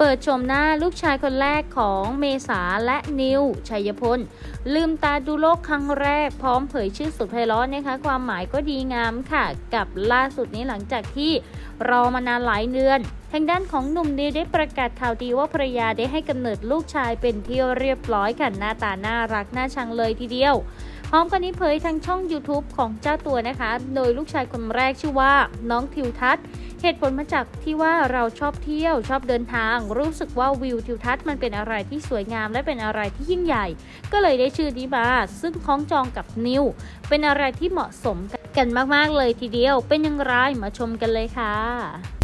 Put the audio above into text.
เปิดชมหน้าลูกชายคนแรกของเมษาและนิวชัยพล ลืมตาดูโลกครั้งแรกพร้อมเผยชื่อสุดไพเราะนะคะ ความหมายก็ดีงามค่ะ กับล่าสุดนี้หลังจากที่รอมานานหลายเดือนทางด้านของหนุ่มนิวได้ประกาศข่าวดีว่าภรรยาได้ให้กำเนิดลูกชายเป็นที่เรียบร้อยค่ะหน้าตาน่ารักน่าชังเลยทีเดียว พร้อมกันนี้เผยทางช่อง YouTube ของเจ้าตัวนะคะ โดยลูกชายคนแรกชื่อว่าน้องทิวทัศน์ เหตุผลมาจากที่ว่าเราชอบเที่ยวชอบเดินทาง รู้สึกว่าวิวทิวทัศน์มันเป็นอะไรที่สวยงามและเป็นอะไรที่ยิ่งใหญ่ ก็เลยได้ชื่อนี้มาซึ่งคล้องจองกับนิว เป็นอะไรที่เหมาะสมกันมากๆเลยทีเดียว เป็นอย่างไรมาชมกันเลยค่ะ